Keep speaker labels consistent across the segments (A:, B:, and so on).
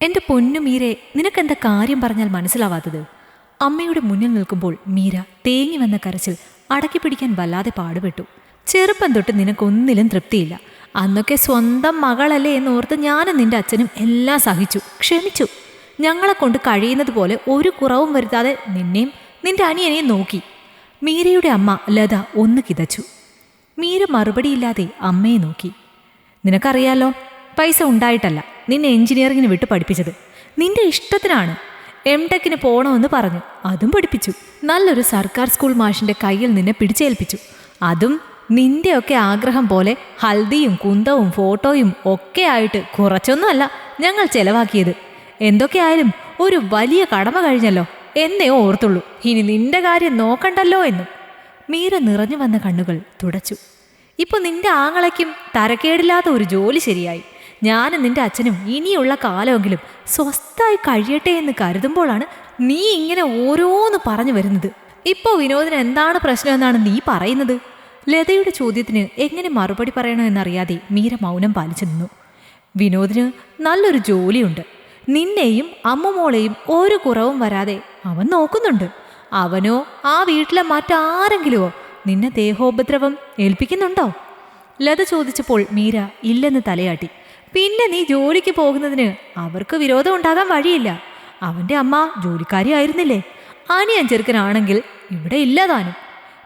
A: എന്റെ പൊന്നു മീരെ നിനക്കെന്താ കാര്യം പറഞ്ഞാൽ മനസ്സിലാവാത്തത്? അമ്മയുടെ മുന്നിൽ നിൽക്കുമ്പോൾ മീര തേങ്ങി വന്ന കരച്ചിൽ അടക്കി പിടിക്കാൻ വല്ലാതെ പാടുപെട്ടു. ചെറുപ്പം തൊട്ട് നിനക്കൊന്നിലും തൃപ്തിയില്ല. അന്നൊക്കെ സ്വന്തം മകളല്ലേ എന്നോർത്ത് ഞാനും നിന്റെ അച്ഛനും എല്ലാം സഹിച്ചു. ക്ഷമിച്ചു. ഞങ്ങളെ കൊണ്ട് കഴിയുന്നത് പോലെ ഒരു കുറവും വരുത്താതെ നിന്നെയും നിന്റെ അനിയനെയും നോക്കി. മീരയുടെ അമ്മ ലത ഒന്ന് കിതച്ചു. മീര മറുപടിയില്ലാതെ അമ്മയെ നോക്കി. നിനക്കറിയാലോ പൈസ ഉണ്ടായിട്ടല്ല. നിന്നെ എഞ്ചിനീയറിങ്ങിന് വിട്ട് പഠിപ്പിച്ചത്. നിന്റെ ഇഷ്ടത്തിനാണ്. എം ടെക്കിന് പോകണമെന്ന് പറഞ്ഞു. അതും പഠിപ്പിച്ചു. നല്ലൊരു സർക്കാർ സ്കൂൾ മാഷിന്റെ കയ്യിൽ നിന്നെ പിടിച്ചേൽപ്പിച്ചു. അതും നിന്റെയൊക്കെ ആഗ്രഹം പോലെ ഹൽദിയും കുന്തവും ഫോട്ടോയും ഒക്കെ ആയിട്ട് കുറച്ചൊന്നുമല്ല ഞങ്ങൾ ചെലവാക്കിയത്. എന്തൊക്കെയായാലും ഒരു വലിയ കടമ കഴിഞ്ഞല്ലോ. എന്നേ ഓർത്തുള്ളൂ. ഇനി നിന്റെ കാര്യം നോക്കണ്ടല്ലോ എന്നും. മീര നിറഞ്ഞു വന്ന കണ്ണുകൾ തുടച്ചു. ഇപ്പൊ നിന്റെ ആങ്ങളയ്ക്കും തരക്കേടില്ലാത്ത ഒരു ജോലി ശരിയായി. ഞാനും നിന്റെ അച്ഛനും ഇനിയുള്ള കാലമെങ്കിലും സ്വസ്ഥായി കഴിയട്ടെ എന്ന് കരുതുമ്പോഴാണ് നീ ഇങ്ങനെ ഓരോന്ന് പറഞ്ഞു വരുന്നത്. ഇപ്പോൾ വിനോദിന് എന്താണ് പ്രശ്നം എന്നാണ് നീ പറയുന്നത്? ലതയുടെ ചോദ്യത്തിന് എങ്ങനെ മറുപടി പറയണമെന്നറിയാതെ മീര മൗനം പാലിച്ചു നിന്നു. വിനോദിന് നല്ലൊരു ജോലിയുണ്ട്. നിന്നെയും അമ്മുമോളെയും ഒരു കുറവും വരാതെ അവൻ നോക്കുന്നുണ്ട്. അവനോ ആ വീട്ടിലെ മറ്റാരെങ്കിലുമോ നിന്നെ ദേഹോപദ്രവം ഏൽപ്പിക്കുന്നുണ്ടോ? ലത ചോദിച്ചപ്പോൾ മീര ഇല്ലെന്ന് തലയാട്ടി. പിന്നെ നീ ജോലിക്ക് പോകുന്നതിന് അവർക്ക് വിരോധം ഉണ്ടാകാൻ വഴിയില്ല. അവന്റെ അമ്മ ജോലിക്കാരി ആയിരുന്നില്ലേ അനിയൻ ചെറുക്കനാണെങ്കിൽ ഇവിടെ ഇല്ലതാനും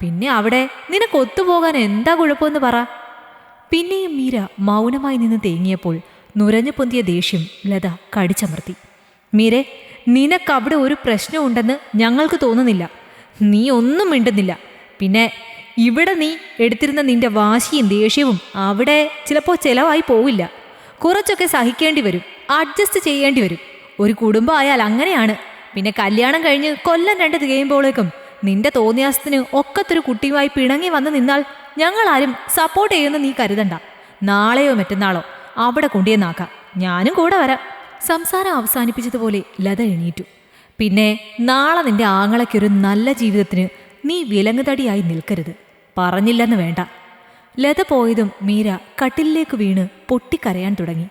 A: പിന്നെ അവിടെ നിനക്ക് ഒത്തുപോകാൻ എന്താ കുഴപ്പമെന്ന് പറ. പിന്നെയും മീര മൗനമായി നിന്ന് തേങ്ങിയപ്പോൾ നുരഞ്ഞു പൊന്തിയ ദേഷ്യം ലത കടിച്ചമർത്തി. മീരെ നിനക്കവിടെ ഒരു പ്രശ്നമുണ്ടെന്ന് ഞങ്ങൾക്ക് തോന്നുന്നില്ല. നീ ഒന്നും മിണ്ടുന്നില്ല. പിന്നെ ഇവിടെ നീ എടുത്തിരുന്ന നിന്റെ വാശിയും ദേഷ്യവും അവിടെ ചിലപ്പോൾ ചിലവായി പോവില്ല. കുറച്ചൊക്കെ സഹിക്കേണ്ടി വരും. അഡ്ജസ്റ്റ് ചെയ്യേണ്ടി വരും. ഒരു കുടുംബം ആയാൽ അങ്ങനെയാണ്. പിന്നെ കല്യാണം കഴിഞ്ഞ് കൊല്ലം രണ്ട് തികയുമ്പോഴേക്കും നിന്റെ തോന്നിയാസത്തിന് ഒക്കത്തൊരു കുട്ടിയുമായി പിണങ്ങി വന്ന് നിന്നാൽ ഞങ്ങളാരും സപ്പോർട്ട് ചെയ്യുന്ന നീ കരുതണ്ട. നാളെയോ മറ്റന്നാളോ അവിടെ കൊണ്ടുവന്നാക്കാം ഞാനും കൂടെ വരാം. സംസാരം അവസാനിപ്പിച്ചതുപോലെ ലത എണീറ്റു. പിന്നെ നാളെ നിന്റെ ആങ്ങളയ്ക്കൊരു നല്ല ജീവിതത്തിന് നീ വിലങ്ങുതടിയായി നിൽക്കരുത്. പറഞ്ഞില്ലെന്ന് വേണ്ട. ലത പോയതും മീര കട്ടിലിലേക്ക് വീണ് പൊട്ടിക്കരയാൻ തുടങ്ങി.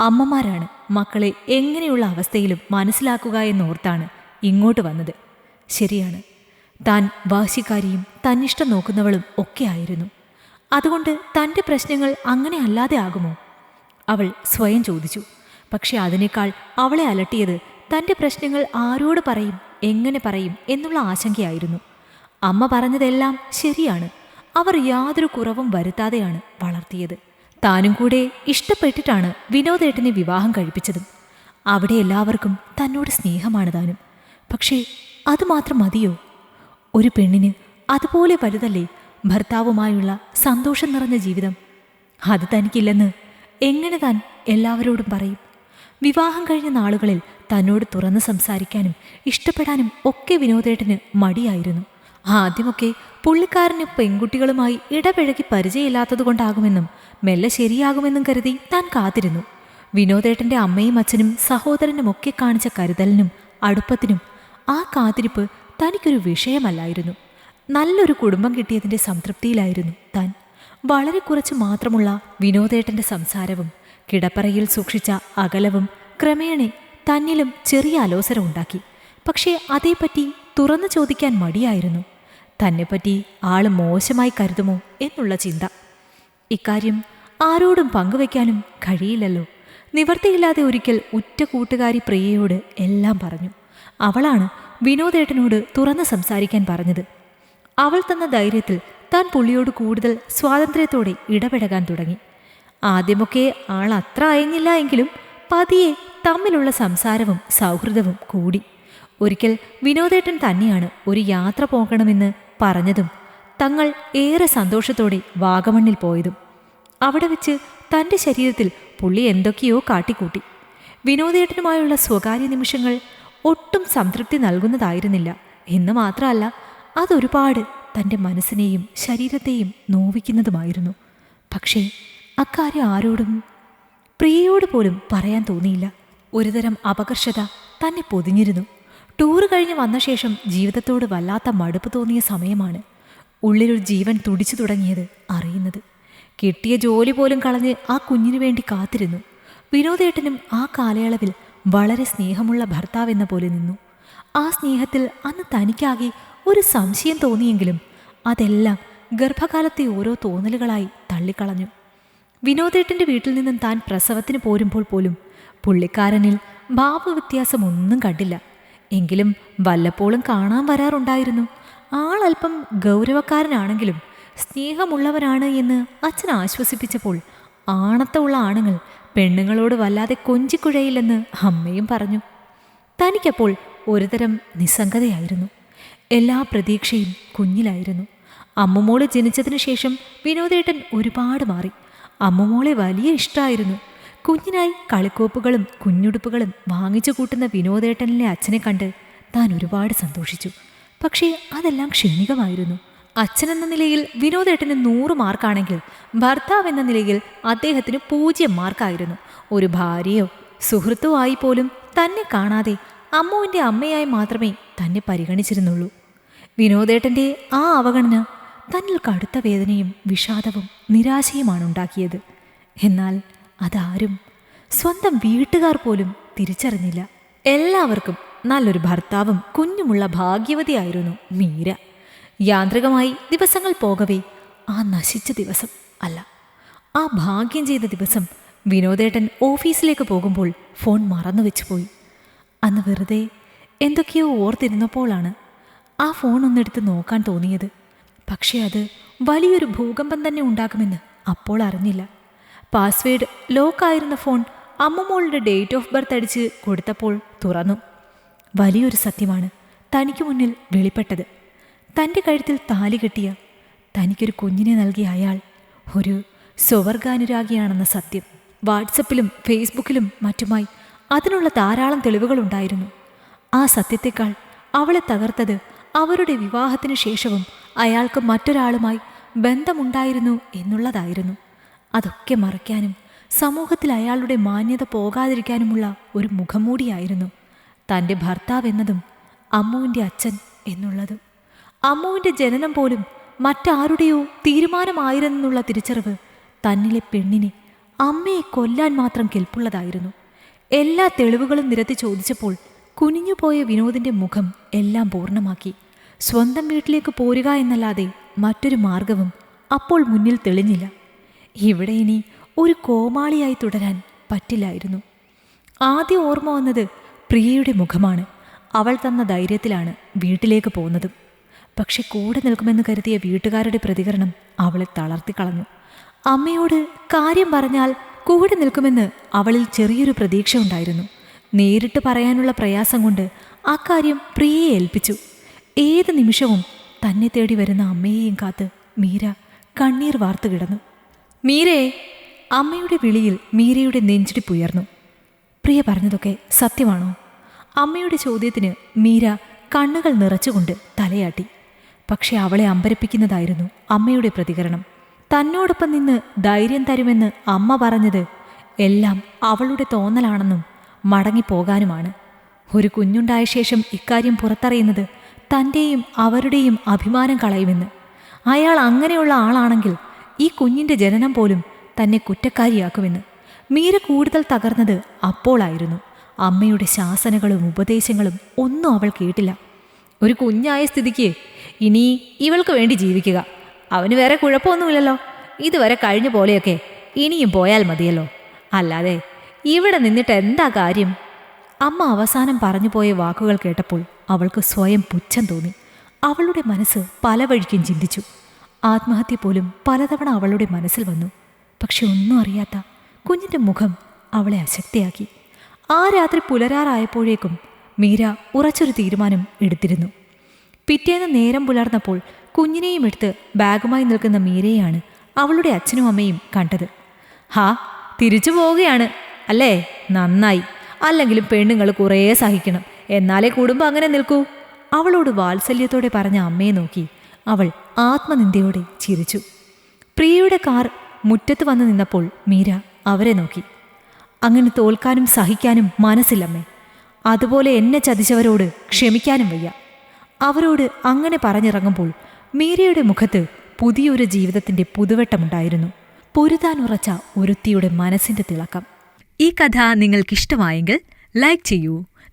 A: അമ്മമാരാണ് മക്കളെ എങ്ങനെയുള്ള അവസ്ഥയിലും മനസ്സിലാക്കുക എന്നോർത്താണ് ഇങ്ങോട്ട് വന്നത്. ശരിയാണ്. താൻ വാശിക്കാരിയും തന്നിഷ്ടം നോക്കുന്നവളും ഒക്കെ ആയിരുന്നു. അതുകൊണ്ട് തന്റെ പ്രശ്നങ്ങൾ അങ്ങനെ അല്ലാതെ ആകുമോ? അവൾ സ്വയം ചോദിച്ചു. പക്ഷെ അതിനേക്കാൾ അവളെ അലട്ടിയത് തന്റെ പ്രശ്നങ്ങൾ ആരോട് പറയും എങ്ങനെ പറയും എന്നുള്ള ആശങ്കയായിരുന്നു. അമ്മ പറഞ്ഞതെല്ലാം ശരിയാണ്. അവർ യാതൊരു കുറവും വരുത്താതെയാണ് വളർത്തിയത്. താനും കൂടെ ഇഷ്ടപ്പെട്ടിട്ടാണ് വിനോദേട്ടനെ വിവാഹം കഴിപ്പിച്ചതും. അവിടെ എല്ലാവർക്കും തന്നോട് സ്നേഹമാണ് താനും. പക്ഷേ അതുമാത്രം മതിയോ? ഒരു പെണ്ണിന് അതുപോലെ വലുതല്ലേ ഭർത്താവുമായുള്ള സന്തോഷം നിറഞ്ഞ ജീവിതം? അത് തനിക്കില്ലെന്ന് എങ്ങനെ താൻ എല്ലാവരോടും പറയും? വിവാഹം കഴിഞ്ഞ നാളുകളിൽ തന്നോട് തുറന്ന് സംസാരിക്കാനും ഇഷ്ടപ്പെടാനും ഒക്കെ വിനോദേട്ടന് മടിയായിരുന്നു. ആദ്യമൊക്കെ പുള്ളിക്കാരന് പെൺകുട്ടികളുമായി ഇടപഴകി പരിചയമില്ലാത്തതുകൊണ്ടാകുമെന്നും മെല്ലെ ശരിയാകുമെന്നും കരുതി താൻ കാത്തിരുന്നു. വിനോദേട്ടന്റെ അമ്മയും അച്ഛനും സഹോദരനും ഒക്കെ കാണിച്ച കരുതലിനും അടുപ്പത്തിനും ആ കാത്തിരിപ്പ് തനിക്കൊരു വിഷയമല്ലായിരുന്നു. നല്ലൊരു കുടുംബം കിട്ടിയതിന്റെ സംതൃപ്തിയിലായിരുന്നു താൻ. വളരെ കുറച്ച് മാത്രമുള്ള വിനോദേട്ടന്റെ സംസാരവും കിടപ്പറയിൽ സൂക്ഷിച്ച അകലവും ക്രമേണ തന്നിലും ചെറിയ അലോസരം ഉണ്ടാക്കി പക്ഷേ അതേപ്പറ്റി തുറന്നു ചോദിക്കാൻ മടിയായിരുന്നു. തന്നെപ്പറ്റി ആൾ മോശമായി കരുതുമോ എന്നുള്ള ചിന്ത. ഇക്കാര്യം ആരോടും പങ്കുവയ്ക്കാനും കഴിയില്ലല്ലോ. നിവർത്തിയില്ലാതെ ഒരിക്കൽ ഉറ്റ കൂട്ടുകാരി പ്രിയയോട് എല്ലാം പറഞ്ഞു. അവളാണ് വിനോദേട്ടനോട് തുറന്ന് സംസാരിക്കാൻ പറഞ്ഞത്. അവൾ തന്ന ധൈര്യത്തിൽ താൻ പുള്ളിയോട് കൂടുതൽ സ്വാതന്ത്ര്യത്തോടെ ഇടപെടകാൻ തുടങ്ങി. ആദ്യമൊക്കെ ആൾ അത്ര അയഞ്ഞില്ല എങ്കിലും പതിയെ തമ്മിലുള്ള സംസാരവും സൗഹൃദവും കൂടി. ഒരിക്കൽ വിനോദേട്ടൻ തന്നെയാണ് ഒരു യാത്ര പോകണമെന്ന് പറഞ്ഞതും തങ്ങൾ ഏറെ സന്തോഷത്തോടെ വാഗമണ്ണിൽ പോയതും. അവിടെ വെച്ച് തന്റെ ശരീരത്തിൽ പുള്ളി എന്തൊക്കെയോ കാട്ടിക്കൂട്ടി. വിനോദേട്ടനുമായുള്ള സ്വകാര്യ നിമിഷങ്ങൾ ഒട്ടും സംതൃപ്തി നൽകുന്നതായിരുന്നില്ല. എന്ന് മാത്രമല്ല അതൊരുപാട് തന്റെ മനസ്സിനെയും ശരീരത്തെയും നോവിക്കുന്നതുമായിരുന്നു. പക്ഷേ അക്കാര്യം ആരോടും പ്രിയയോട് പോലും പറയാൻ തോന്നിയില്ല. ഒരുതരം അപകർഷത തന്നെ പൊതിഞ്ഞിരുന്നു. ടൂറ് കഴിഞ്ഞ് വന്ന ശേഷം ജീവിതത്തോട് വല്ലാത്ത മടുപ്പ് തോന്നിയ സമയമാണ് ഉള്ളിലൊരു ജീവൻ തുടിച്ചു തുടങ്ങിയത് അറിയുന്നത്. കിട്ടിയ ജോലി പോലും കളഞ്ഞ് ആ കുഞ്ഞിനു വേണ്ടി കാത്തിരുന്നു. വിനോദേട്ടനും ആ കാലയളവിൽ വളരെ സ്നേഹമുള്ള ഭർത്താവെന്ന പോലെ നിന്നു. ആ സ്നേഹത്തിൽ അന്ന് തനിക്കാകെ ഒരു സംശയം തോന്നിയെങ്കിലും അതെല്ലാം ഗർഭകാലത്തെ ഓരോ തോന്നലുകളായി തള്ളിക്കളഞ്ഞു. വിനോദേട്ടന്റെ വീട്ടിൽ നിന്നും താൻ പ്രസവത്തിന് പോരുമ്പോൾ പോലും പുള്ളിക്കാരനിൽ ഭാവവ്യത്യാസമൊന്നും കണ്ടില്ല. എങ്കിലും വല്ലപ്പോഴും കാണാൻ വരാറുണ്ടായിരുന്നു. ആളല്പം ഗൗരവക്കാരനാണെങ്കിലും സ്നേഹമുള്ളവരാണ് എന്ന് അച്ഛൻ ആശ്വസിപ്പിച്ചപ്പോൾ ആണത്തമുള്ള ആണുങ്ങൾ പെണ്ണുങ്ങളോട് വല്ലാതെ കൊഞ്ചിക്കുഴയില്ലെന്ന് അമ്മയും പറഞ്ഞു. തനിക്കപ്പോൾ ഒരുതരം നിസ്സംഗതയായിരുന്നു. എല്ലാ പ്രതീക്ഷയും കുഞ്ഞിലായിരുന്നു. അമ്മുമോൾ ജനിച്ചതിനു ശേഷം വിനോദേട്ടൻ ഒരുപാട് മാറി. അമ്മുമോളെ വലിയ ഇഷ്ടമായിരുന്നു കുഞ്ഞിനായി കളിക്കോപ്പുകളും കുഞ്ഞുടുപ്പുകളും വാങ്ങിച്ചു കൂട്ടുന്ന വിനോദേട്ടനിലെ അച്ഛനെ കണ്ട് താൻ ഒരുപാട് സന്തോഷിച്ചു. പക്ഷേ അതെല്ലാം ക്ഷണികമായിരുന്നു. അച്ഛനെന്ന നിലയിൽ വിനോദേട്ടന് നൂറ് മാർക്കാണെങ്കിൽ ഭർത്താവ് എന്ന നിലയിൽ അദ്ദേഹത്തിന് പൂജ്യം മാർക്കായിരുന്നു. ഒരു ഭാര്യയോ സുഹൃത്തോ ആയി പോലും തന്നെ കാണാതെ അമ്മുവിന്റെ അമ്മയായി മാത്രമേ തന്നെ പരിഗണിച്ചിരുന്നുള്ളൂ. വിനോദേട്ടന്റെ ആ അവഗണന തന്നിൽ കടുത്ത വേദനയും വിഷാദവും നിരാശയുമാണ് ഉണ്ടാക്കിയത്. എന്നാൽ അതാരും സ്വന്തം വീട്ടുകാർ പോലും തിരിച്ചറിഞ്ഞില്ല. എല്ലാവർക്കും നല്ലൊരു ഭർത്താവും കുഞ്ഞുമുള്ള ഭാഗ്യവതിയായിരുന്നു മീര. യാന്ത്രികമായി ദിവസങ്ങൾ പോകവേ ആ നശിച്ച ദിവസം അല്ല. ആ ഭാഗ്യം ചെയ്ത ദിവസം വിനോദേട്ടൻ ഓഫീസിലേക്ക് പോകുമ്പോൾ ഫോൺ മറന്നു വെച്ചുപോയി അന്ന് വെറുതെ എന്തൊക്കെയോ ഓർത്തിരുന്നപ്പോഴാണ് ആ ഫോൺ ഒന്നെടുത്ത് നോക്കാൻ തോന്നിയത്. പക്ഷേ അത് വലിയൊരു ഭൂകമ്പം തന്നെ ഉണ്ടാക്കുമെന്ന് അപ്പോൾ അറിഞ്ഞില്ല. പാസ്വേഡ് ലോക്കായിരുന്ന ഫോൺ അമ്മമോളുടെ ഡേറ്റ് ഓഫ് ബർത്ത് അടിച്ച് കൊടുത്തപ്പോൾ തുറന്നു. വലിയൊരു സത്യമാണ് തനിക്ക് മുന്നിൽ വെളിപ്പെട്ടത്. തന്റെ കഴുത്തിൽ താലി കെട്ടിയ തനിക്കൊരു കുഞ്ഞിനെ നൽകിയ അയാൾ ഒരു സ്വവർഗാനുരാഗിയാണെന്ന സത്യം. വാട്സപ്പിലും ഫേസ്ബുക്കിലും മറ്റുമായി അതിനുള്ള ധാരാളം തെളിവുകളുണ്ടായിരുന്നു. ആ സത്യത്തെക്കാൾ അവളെ തകർത്തത് അവരുടെ വിവാഹത്തിനു ശേഷവും അയാൾക്ക് മറ്റൊരാളുമായി ബന്ധമുണ്ടായിരുന്നു എന്നുള്ളതായിരുന്നു. അതൊക്കെ മറയ്ക്കാനും സമൂഹത്തിൽ അയാളുടെ മാന്യത പോകാതിരിക്കാനുമുള്ള ഒരു മുഖംമൂടിയായിരുന്നു. തന്റെ ഭർത്താവ് എന്നതും അമ്മുവിന്റെ അച്ഛൻ എന്നുള്ളതും. അമ്മുവിന്റെ ജനനം പോലും മറ്റാരുടെയോ തീരുമാനമായിരുന്നുള്ള തിരിച്ചറിവ് തന്നിലെ പെണ്ണിനെ അമ്മയെ കൊല്ലാൻ മാത്രം കെൽപ്പുള്ളതായിരുന്നു. എല്ലാ തെളിവുകളും നിരത്തി ചോദിച്ചപ്പോൾ കുനിഞ്ഞുപോയ വിനോദിന്റെ മുഖം എല്ലാം പൂർണമാക്കി. സ്വന്തം വീട്ടിലേക്ക് പോരുക എന്നല്ലാതെ മറ്റൊരു മാർഗവും അപ്പോൾ മുന്നിൽ തെളിഞ്ഞില്ല. ഇവിടെ ഇനി ഒരു കോമാളിയായി തുടരാൻ പറ്റില്ലായിരുന്നു. ആദ്യ ഓർമ്മ വന്നത് പ്രിയയുടെ മുഖമാണ്. അവൾ തന്ന ധൈര്യത്തിലാണ് വീട്ടിലേക്ക് പോകുന്നതും. പക്ഷെ കൂടെ നിൽക്കുമെന്ന് കരുതിയ വീട്ടുകാരുടെ പ്രതികരണം അവളെ തളർത്തിക്കളഞ്ഞു അമ്മയോട് കാര്യം പറഞ്ഞാൽ കൂടെ നിൽക്കുമെന്ന് അവളിൽ ചെറിയൊരു പ്രതീക്ഷ ഉണ്ടായിരുന്നു. നേരിട്ട് പറയാനുള്ള പ്രയാസം കൊണ്ട് അക്കാര്യം പ്രിയയെ ഏൽപ്പിച്ചു. ഏത് നിമിഷവും തന്നെ തേടി വരുന്ന അമ്മയെയും കാത്ത് മീര കണ്ണീർ വാർത്തു കിടന്നു. മീരേ അമ്മയുടെ വിളിയിൽ മീരയുടെ നെഞ്ചിടിപ്പുയർന്നു പ്രിയ പറഞ്ഞതൊക്കെ സത്യമാണോ? അമ്മയുടെ ചോദ്യത്തിന് മീര കണ്ണുകൾ നിറച്ചുകൊണ്ട് തലയാട്ടി. പക്ഷെ അവളെ അമ്പരപ്പിക്കുന്നതായിരുന്നു അമ്മയുടെ പ്രതികരണം. തന്നോടൊപ്പം നിന്ന് ധൈര്യം തരുമെന്ന് അമ്മ പറഞ്ഞത് എല്ലാം അവളുടെ തോന്നലാണെന്നും മടങ്ങിപ്പോകാനുമാണ്. ഒരു കുഞ്ഞുണ്ടായ ശേഷം ഇക്കാര്യം പുറത്തറിയുന്നത് തന്റെയും അവരുടെയും അഭിമാനം കളയുമെന്ന്. അയാൾ അങ്ങനെയുള്ള ആളാണെങ്കിൽ ഈ കുഞ്ഞിന്റെ ജനനം പോലും തന്നെ കുറ്റക്കാരിയാക്കുമെന്ന്. മീര കൂടുതൽ തകർന്നത് അപ്പോളായിരുന്നു. അമ്മയുടെ ശാസനകളും ഉപദേശങ്ങളും ഒന്നും അവൾ കേട്ടില്ല. ഒരു കുഞ്ഞായ സ്ഥിതിക്ക് ഇനി ഇവൾക്ക് വേണ്ടി ജീവിക്കുക. അവന് വേറെ കുഴപ്പമൊന്നുമില്ലല്ലോ. ഇതുവരെ കഴിഞ്ഞ പോലെയൊക്കെ ഇനിയും പോയാൽ മതിയല്ലോ. അല്ലാതെ ഇവിടെ നിന്നിട്ട് എന്താ കാര്യം? അമ്മ അവസാനം പറഞ്ഞു പോയ വാക്കുകൾ കേട്ടപ്പോൾ അവൾക്ക് സ്വയം പുച്ഛം തോന്നി. അവളുടെ മനസ്സ് പല വഴിക്കും ചിന്തിച്ചു. ആത്മഹത്യ പോലും പലതവണ അവളുടെ മനസ്സിൽ വന്നു. പക്ഷെ ഒന്നും അറിയാത്ത കുഞ്ഞിന്റെ മുഖം അവളെ അശക്തിയാക്കി. ആ രാത്രി പുലരാറായപ്പോഴേക്കും മീര ഉറച്ചൊരു തീരുമാനം എടുത്തിരുന്നു. പിറ്റേന്ന് നേരം പുലർന്നപ്പോൾ കുഞ്ഞിനെയും എടുത്ത് ബാഗുമായി നിൽക്കുന്ന മീരയാണ് അവളുടെ അച്ഛനും അമ്മയും കണ്ടത്. ഹാ തിരിച്ചു പോവുകയാണ്. അല്ലേ? നന്നായി. അല്ലെങ്കിലും പെണ്ണുങ്ങൾ കുറേ സഹിക്കണം. എന്നാലേ കുടുംബം അങ്ങനെ നിൽക്കൂ. അവളോട് വാത്സല്യത്തോടെ പറഞ്ഞ അമ്മയെ നോക്കി അവൾ ആത്മനിന്ദയോടെ ചിരിച്ചു. പ്രിയയുടെ കാർ മുറ്റത്ത് വന്നു നിന്നപ്പോൾ മീര അവരെ നോക്കി. അങ്ങനെ തോൽക്കാനും സഹിക്കാനും മനസ്സില്ലമ്മേ. അതുപോലെ എന്നെ ചതിച്ചവരോട് ക്ഷമിക്കാനും വയ്യ. അവരോട് അങ്ങനെ പറഞ്ഞിറങ്ങുമ്പോൾ മീരയുടെ മുഖത്ത് പുതിയൊരു ജീവിതത്തിന്റെ പുതുവെട്ടമുണ്ടായിരുന്നു. പൊരുതാനുറച്ച ഒരുത്തിയുടെ മനസ്സിന്റെ തിളക്കം. ഈ കഥ നിങ്ങൾക്കിഷ്ടമായെങ്കിൽ ലൈക്ക് ചെയ്യൂ